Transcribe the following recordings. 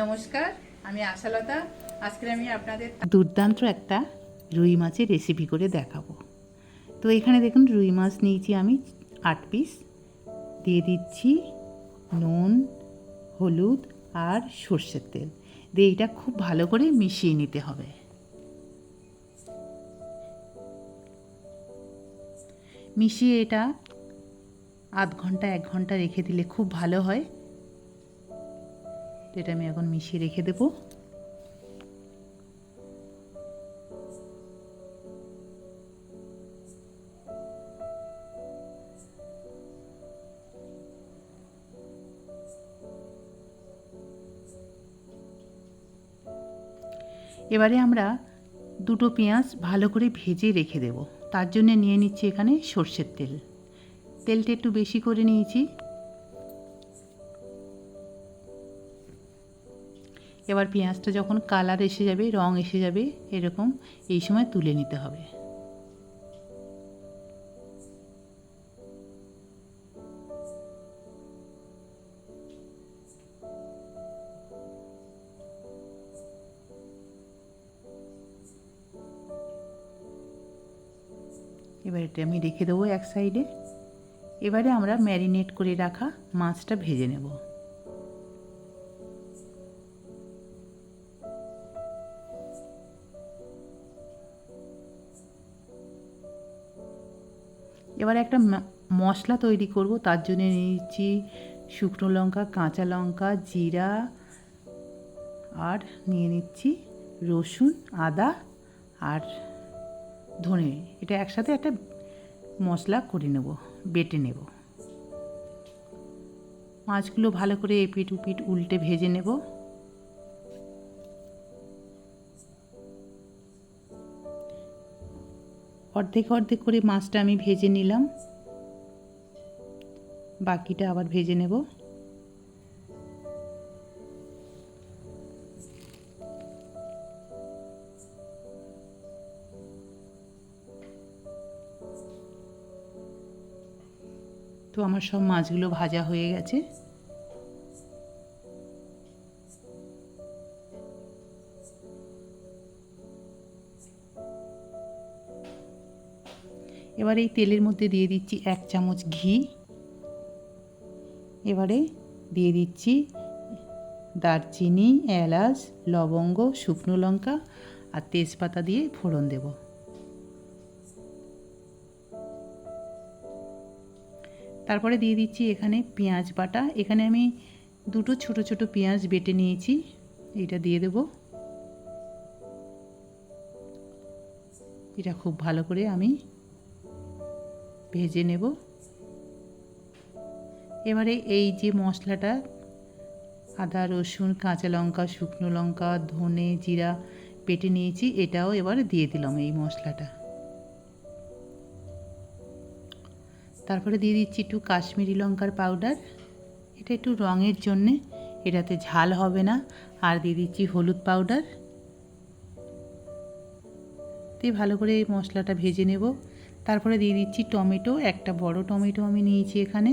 নমস্কার, আমি আশালতা। আজকে আমি আপনাদের দুর্দান্ত একটা রুই মাছের রেসিপি করে দেখাবো। তো এখানে দেখুন, রুই মাছ নিয়েছি আমি আট পিস দিয়ে দিচ্ছি নুন, হলুদ আর সর্ষের তেল। দিয়ে এটা খুব ভালো করে মিশিয়ে নিতে হবে। মিশিয়ে এটা আধ ঘণ্টা, এক ঘণ্টা রেখে দিলে খুব ভালো হয়। এটা আমি এখন মিশিয়ে রেখে দেবো। এবারে আমরা দুটো পেঁয়াজ ভালো করে ভেজে রেখে দেব। তার জন্য নিয়ে নিচ্ছি এখানে সর্ষের তেল। তেলটা একটু বেশি করে নিয়েছি। এবার পেঁয়াজটা যখন কালার এসে যাবে, রং এসে যাবে, এরকম এই সময় তুলে নিতে হবে। এবার এটা আমি রেখে দেবো এক সাইডে এবারে আমরা ম্যারিনেট করে রাখা মাছটা ভেজে নেব। এবার একটা মশলা তৈরি করব, তার জন্য নিয়েছি শুকনো লঙ্কা, কাঁচা লঙ্কা, জিরা, আর নিয়ে নিচ্ছি রসুন, আদা আর ধনে, এটা একসাথে একটা মশলা করে নেব, বেটে নেব। মাছগুলো ভালো করে এপিট উপিট উল্টে ভেজে নেব। অর্ধেক অর্ধেক করে মাছটা আমি ভেজে নিলাম। বাকিটা আবার ভেজে নেব। তো আমার সব মাছগুলো ভাজা হয়ে গেছে। এবার এই তেলের মধ্যে দিয়ে দিচ্ছি এক চামচ ঘি। এবারে দিয়ে দিচ্ছি দারচিনি, এলাচ, লবঙ্গ, শুকনো লঙ্কা আর তেজপাতা দিয়ে ফোড়ন দেব। তারপরে দিয়ে দিচ্ছি এখানে পেঁয়াজ বাটা। এখানে আমি দুটো ছোট ছোট পেঁয়াজ বেটে নিয়েছি। এটা দিয়ে দেব। এটা খুব ভালো করে আমি ভেজে নেব। এবারে এই যে মশলাটা, আদা, রসুন, কাঁচা লঙ্কা, শুকনো লঙ্কা, ধনে জিরা পেটে নিয়েছি, এটাও এবারে দিয়ে দিলাম এই মশলাটা। তারপরে দিয়ে দিচ্ছি একটু কাশ্মীরি লঙ্কার পাউডার। এটা একটু রঙের জন্যে, এটাতে ঝাল হবে না। আর দিয়ে দিচ্ছি হলুদ পাউডার। দিয়ে ভালো করে এই মশলাটা ভেজে নেব। তারপরে দিয়ে দিচ্ছি টমেটো, একটা বড় টমেটো আমি নিয়েছি এখানে।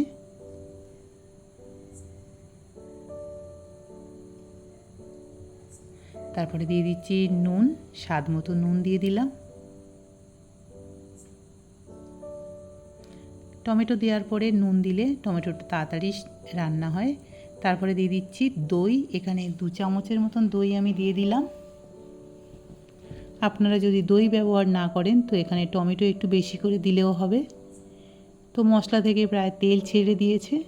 তারপরে দিয়ে দিচ্ছি নুন, স্বাদ মতো নুন দিয়ে দিলাম। টমেটো দেওয়ার পরে নুন দিলে টমেটোটা তাড়াতাড়ি রান্না হয়। তারপরে দিয়ে দিচ্ছি দই, এখানে দু চামচের মতন দই আমি দিয়ে দিলাম। আপনারা যদি দই ব্যবহার না করেন, তো এখানে টমেটো একটু বেশি করে দিলেও হবে। তো মশলা থেকে প্রায় তেল ছেড়ে দিয়েছে।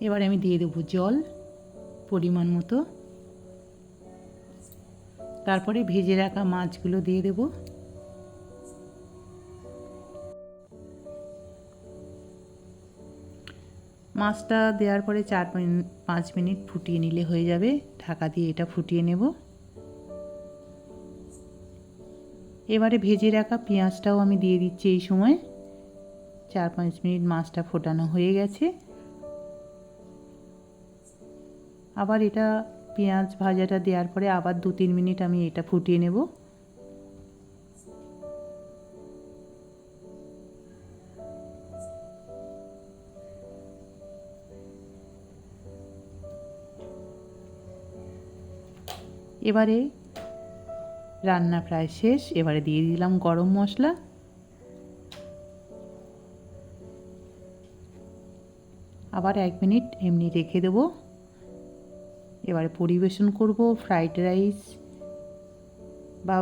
এবার আমি দিয়ে দেবো জল, পরিমাণ মতো। তারপরে ভেজে রাখা মাছগুলো দিয়ে দেব। মাছটা দেওয়ার পরে চার পাঁচ মিনিট ফুটিয়ে নিলে হয়ে যাবে। ঢাকা দিয়ে এটা ফুটিয়ে নেব। এবারে ভেজে রাখা পেঁয়াজটাও আমি দিয়ে দিচ্ছি এই সময়। চার পাঁচ মিনিট মাছটা ফোটানো হয়ে গেছে। আবার এটা পেঁয়াজ ভাজাটা দেওয়ার পরে আবার দু তিন মিনিট আমি এটা ফুটিয়ে নেব। এবারে রান্না প্রায় শেষ, এবারে দিয়ে দিলাম গরম মশলা। আবার এক মিনিট এমনি রেখে দেবো। এবারে পরিবেশন করব ফ্রাইড রাইস বা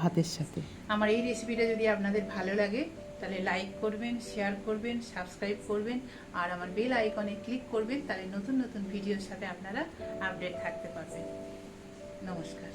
ভাতের সাথে। আমার এই রেসিপিটা যদি আপনাদের ভালো লাগে, তাহলে লাইক করবেন, শেয়ার করবেন, সাবস্ক্রাইব করবেন, আর আমার বেল আইকনে ক্লিক করবেন, তাহলে নতুন নতুন ভিডিওর সাথে আপনারা আপডেট থাকতে পারবেন। নমস্কার।